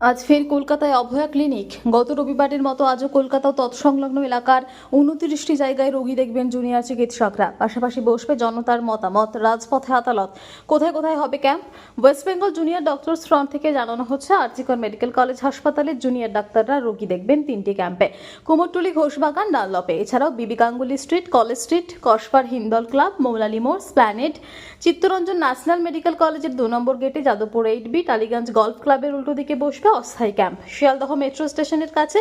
আজ ফের কলকাতায় অভয়া ক্লিনিক। গত রবিবারের মতো আজও কলকাতা তৎসংলগ্ন এলাকার উনত্রিশটি জায়গায় রোগী দেখবেন জুনিয়র চিকিৎসকরা। পাশাপাশি বসবে জনতার মতামত, রাজপথে আদালত। কোথায় কোথায় হবে camp? West Bengal junior doctors front থেকে জানানো হচ্ছে, আরজিকর মেডিকেল কলেজ হাসপাতালের জুনিয়র ডাক্তাররা রোগী দেখবেন তিনটি ক্যাম্পে। কুমোরটুলি ঘোষবাগান, ডানলপে। এছাড়াও B B Ganguly street, college street, কসবার Hindal club, Moulali মোড়, স্প্ল্যানেড, চিত্তরঞ্জন ন্যাশনাল মেডিকেল কলেজের দু নম্বর গেটে Jadavpur eight B, Tollygunge golf ক্লাবের উল্টো দিকে বসবে অস্থায়ী ক্যাম্প। শিয়ালদহ মেট্রো স্টেশনের কাছে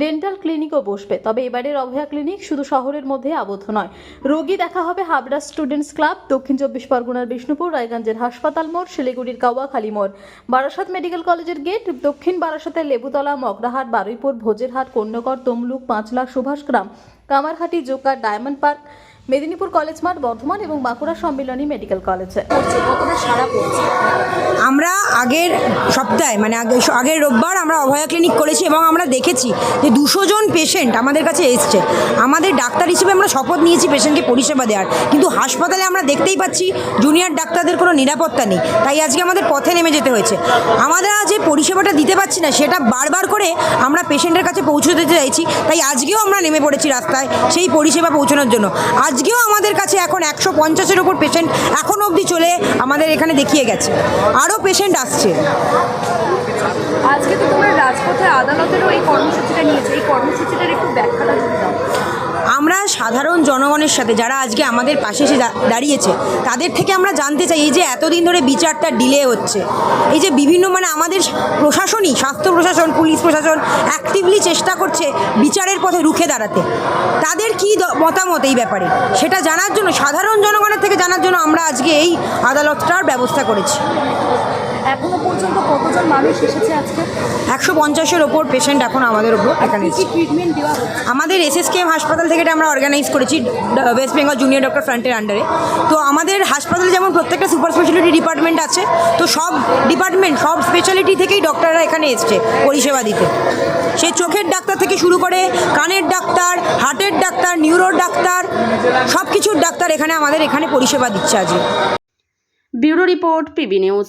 ডেন্টাল ক্লিনিকও বসবে। তবে এবারের অভয়া ক্লিনিক শুধু শহরের মধ্যে আবদ্ধ নয়। রোগী দেখা হবে হাবড়া স্টুডেন্টস ক্লাব, দক্ষিণ চব্বিশ পরগনার বিষ্ণুপুর, রায়গঞ্জের হাসপাতাল মোড়, শিলিগুড়ির কাওয়াখালী মোড়। বারাসাত মেডিকেল কলেজের গেট, দক্ষিণ বারাসাতের লেবুতলা, মগরাহাট, বারুইপুর, ভোজেরহাট কন্যকর তমলুক, পাঁচলা, সুভাষগ্রাম, কামারহাটি, জোকার, ডায়মন্ড পার্ক, মেদিনীপুর কলেজ মাঠ, বর্ধমান এবং বাঁকুড়া সম্মিলনী মেডিকেল কলেজে। আমরা আগের সপ্তাহে মানে আগে আগের রোববার আমরা অভয়া ক্লিনিক করেছি এবং আমরা দেখেছি যে দুশো জন পেশেন্ট আমাদের কাছে এসছে। আমাদের ডাক্তার হিসেবে আমরা শপথ নিয়েছি পেশেন্টকে পরিষেবা দেওয়ার। কিন্তু হাসপাতালে আমরা দেখতেই পাচ্ছি জুনিয়র ডাক্তারদের কোনো নিরাপত্তা নেই। তাই আজকে আমাদের পথে নেমে যেতে হয়েছে। আমরা যে পরিষেবাটা দিতে পারছি না। সেটা বারবার করে আমরা পেশেন্টের কাছে পৌঁছতে চাইছি। তাই আজকেও আমরা নেমে পড়েছি রাস্তায় সেই পরিষেবা পৌঁছানোর জন্য। আজকেও আমাদের কাছে এখন একশো পঞ্চাশের ওপর পেশেন্ট এখন অবধি চলে আমাদের এখানে দেখিয়ে গেছে। আরও পেশেন্ট আসছে। আজকে তো তোমরা রাজপথে আদালতেরও এই কর্মসূচিটা নিয়েছে। এই কর্মসূচিটার একটু ব্যাখ্যা সাধারণ জনগণের সাথে যারা আজকে আমাদের পাশে এসে দাঁড়িয়েছে, তাদের থেকে আমরা জানতে চাই এই যে এতদিন ধরে বিচারটা ডিলে হচ্ছে। এই যে বিভিন্ন মানে আমাদের প্রশাসনই, স্বাস্থ্য প্রশাসন, পুলিশ প্রশাসন অ্যাক্টিভলি চেষ্টা করছে বিচারের পথে রুখে দাঁড়াতে। তাদের কি মতামত এই ব্যাপারে? সেটা জানার জন্য, সাধারণ জনগণের থেকে জানার জন্য আমরা আজকে এই আদালতটার ব্যবস্থা করেছি। এখনও পর্যন্ত কতজন মানুষ এসেছে আজকে? একশো পঞ্চাশের ওপর পেশেন্ট এখন আমাদের ওপর এখানে। ট্রিটমেন্ট দেওয়া আমাদের এসএসকেএম হাসপাতাল থেকে এটা আমরা অর্গানাইজ করেছি ওয়েস্ট বেঙ্গল জুনিয়র ডক্টর ফ্রন্টের আন্ডারে তো আমাদের হাসপাতালে যেমন প্রত্যেকটা সুপার স্পেশালিটি ডিপার্টমেন্ট আছে তো সব ডিপার্টমেন্ট সব স্পেশালিটি থেকেই ডক্টররা এখানে এসছে পরিষেবা দিতে। সে চোখের ডাক্তার থেকে শুরু করে কানের ডাক্তার হার্টের ডাক্তার নিউরোর ডাক্তার সব কিছুর ডাক্তার এখানে আমাদের এখানে পরিষেবা দিচ্ছে আজকে। Bureau report PB news.